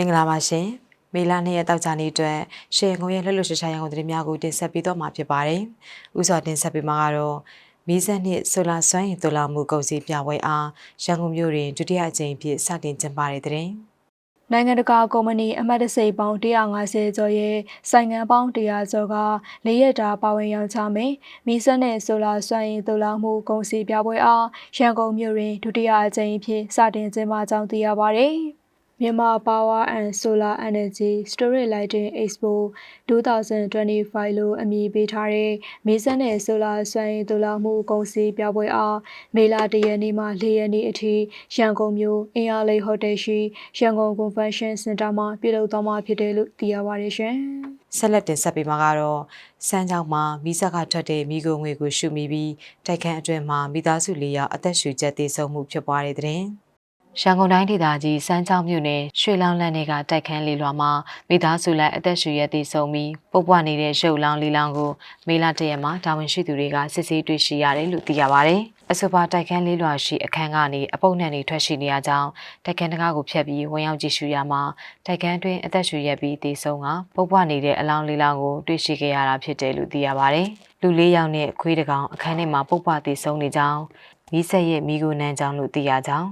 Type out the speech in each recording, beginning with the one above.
မင်္ဂလာပါရှင်မေလ2ရက်တောက်ကြနေ့အတွက်ရှေ့ကုန်ရဲ့လှလှရှာရှာရန်ကုန်သတင်းများကိုတင်ဆက်ပေးတော့မှာဖြစ်ပါတယ်ဥစွာတင်ဆက်ပေးမှာကတော့မီးစက်နှင့်ဆိုလာစွမ်းရည်တူလာမှုကုန်စည်ပြပွဲအားရန်ကုန်မြို့တွင်ဒုတိယအကြိမ်ဖြစ်စတင်ကျင်းပတဲ့တဲ့နိုင်ငံတကာကုမ္ပဏီအမတ်တစိပေါင်း150ကျော်ရဲ့ဆိုင်ငံပေါင်း100ကျော်ကလေးရက်တာပါဝင်ရောင်းချမယ်။မီးစက်နဲ့ဆိုလာစွမ်းရည်တူလာမှုကုန်စည်ပြပွဲအားရန်ကုန်မြို့တွင်ဒုတိယအကြိမ်ဖြစ်စတင်ကျင်းပကြောင်းသိရပါဗျ။ မြန်မာ Power and Solar Energy Storage Lighting Expo 2025လို့အမည်ပေးထားတဲ့မီးစက်နဲ့ဆိုလာစွမ်းရည်တူလာမှုကုန်စည်ပြပွဲအားမေလ၁ရက်နေ့မှ၄ရက်နေ့အထိရန်ကုန်မြို့အင်အားလေးဟိုတယ်ရှိရန်ကုန် Convention Center မှာပြုလုပ်သွားမှာဖြစ်တယ်လို့သိရပါတယ်ရှင်။ဆက်လက်တင်ဆက်ပေးမှာကတော့စမ်းချောင်းမှာမိဆက်ကထွက်တဲ့မိဂုံငွေကိုရှုမိပြီးတိုက်ခန်းအတွင်းမှာမိသားစုလေးယောက်အသက်ရှူချက်သေဆုံးမှုဖြစ်ပွားတဲ့တဲ့ ရင်ရန်ကုန်တိုင်းဒေသကြီးစမ်းချောင်းမြို့နယ်ရွှေလောင်းလန်းတွေကတိုက်ခန်းလေးလွာမှာမိသားစုလိုက်အသက်ရှူရက်သေဆုံးပြီးပုပ်ပွားနေတဲ့ရုပ်လောင်းလေးလောင်းကိုမေလတရက်မှာတာဝန်ရှိသူတွေကစစ်ဆေးတွေ့ရှိရတယ်လို့သိရပါဗျ။အဆိုပါတိုက်ခန်းလေးလွာရှိအခန်းကနေအပုပ်နှံတွေထွက်ရှိနေရကြောင်းတိုက်ခန်းတကားကိုဖျက်ပြီးဝင်ရောက်ကြည့်ရှုရမှာတိုက်ခန်းတွင်အသက်ရှူရက်ပြီးသေဆုံးကပုပ်ပွားနေတဲ့အလောင်းလေးလောင်းကိုတွေ့ရှိခဲ့ရတာဖြစ်တယ်လို့သိရပါဗျ။လူလေးယောက်နဲ့ခွေးတကောင်အခန်းထဲမှာပုပ်ပွားသေဆုံးနေကြောင်းမိဆက်ရဲ့မိကိုနန်းကြောင်းလို့သိရကြောင်း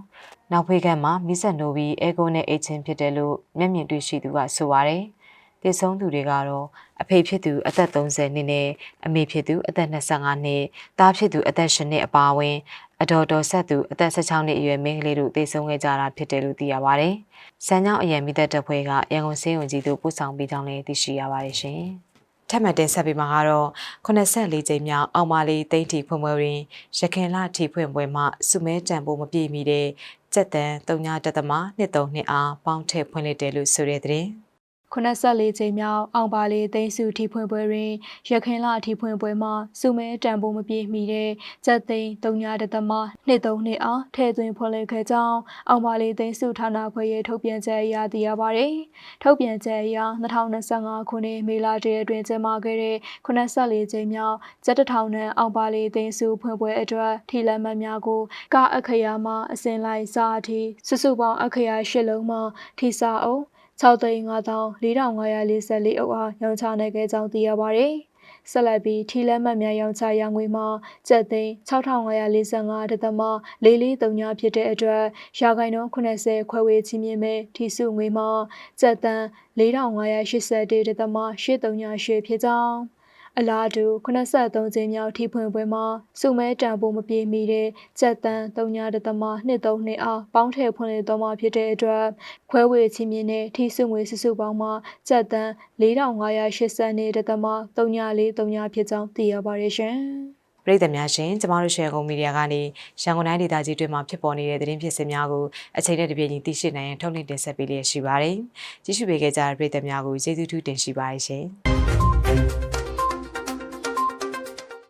နောက်ဖေးကမှာမိဆက်နိုပြီးအဲဂိုနဲ့အိတ်ချင်းဖြစ်တယ်လို့မျက်မြင်တွေ့ရှိသူကဆိုပါတယ်။သေဆုံးသူတွေကတော့အဖေဖြစ်သူအသက်30နှစ်နဲ့အမေဖြစ်သူအသက်25နှစ်၊သားဖြစ်သူအသက်10နှစ်အပါအဝင်အတော်တော်ဆက်သူအသက်16နှစ်အရွယ်မိန်းကလေးတို့သေဆုံးခဲ့ကြတာဖြစ်တယ်လို့သိရပါတယ်။စံကြောင်းအရန်မိသက်တပ်ဖွဲ့ကရန်ကုန်စေယုံကြီးတို့ပို့ဆောင်ပေးကြောင်းလည်းသိရှိရပါတယ်ရှင်။ထပ်မံတင်ဆက်ပေးမှာကတော့84ကြိမ်မြောက်အောင်မာလီတိတ်တီဖွင့်ပွဲတွင်ရခင်လထီဖွင့်ပွဲမှာစုမဲတံပိုးမပြည့်မီတဲ့ စက်တန်3ညတသမ23နှစ်အားပေါင်းထည့်ဖွင့်လိုက်တယ်လို့ဆိုတဲ့တဲ့ 84ချိန်မြောက်အောင်ပါလေသိန်းစုထီဖွင့်ပွဲတွင်ရခင်လထီဖွင့်ပွဲမှာစုမဲတံပိုးမပြေမီတဲ့ကျက်သိန်း300တသမနှစ်သုံးနှစ်အားထည့်သွင်းဖွင့်လှစ်ခဲ့ကြောင်းအောင်ပါလေသိန်းစုဌာနခွဲရဲ့ထုတ်ပြန်ချက်အရသိရပါသည်။ထုတ်ပြန်ချက်အရ2025ခုနှစ်မေလတရက်တွင်ကျင်းပခဲ့တဲ့84ချိန်မြောက်ကျက်တထောင်နဲ့အောင်ပါလေသိန်းစုဖွင့်ပွဲအတွက်ထီလက်မှတ်များကိုကအခရာမှအစဉ်လိုက်စာအထိစုစုပေါင်းအခရာ၈လုံးမှထီစာအုပ် 6သိန်း5544အုပ်အားရောင်းချနိုင်ခဲ့ကြောင်းသိရပါဗျ။ဆက်လက်ပြီးထီလက်မှတ်များရောင်းချရငွေမှာကျပ်သိန်း6545ဒသမ4439ဖြစ်တဲ့အတွက်ရာခိုင်နှုန်း80ခွဲဝေချီးမြှင့်မဲ့ထီစုငွေမှာကျပ်တန်း4581ဒသမ838ဖြစ်ကြောင်း အလားတူ83ကျင်းမြောက်ထိဖွင့်ပွဲမှာစုမဲတံပိုးမပြေမီတဲ့စက်တန်း3.232အားပေါင်းထည့်ဖွင့်လှစ်တော်မှာဖြစ်တဲ့အတွက်ခွဲဝေချင်းမြင့်တဲ့ထိစုငွေစုစုပေါင်းမှာစက်တန်း4580နဲ့တသမ3439ဖြစ်ကြောင်းသိရပါတယ်ရှင်။ပရိသတ်များရှင်ကျမတို့ရှယ်ကုန်းမီဒီယာကနေရန်ကုန်တိုင်းဒေသကြီးတွင်မှာဖြစ်ပေါ်နေတဲ့သတင်းဖြစ်စဉ်များကိုအချိန်နဲ့တပြေးညီသိရှိနိုင်ရန်ထုတ်လွှင့်တင်ဆက်ပေးလျက်ရှိပါတယ်။ကြည့်ရှုပေးကြတဲ့ပရိသတ်များကိုကျေးဇူးထူးတင်ရှိပါတယ်ရှင်။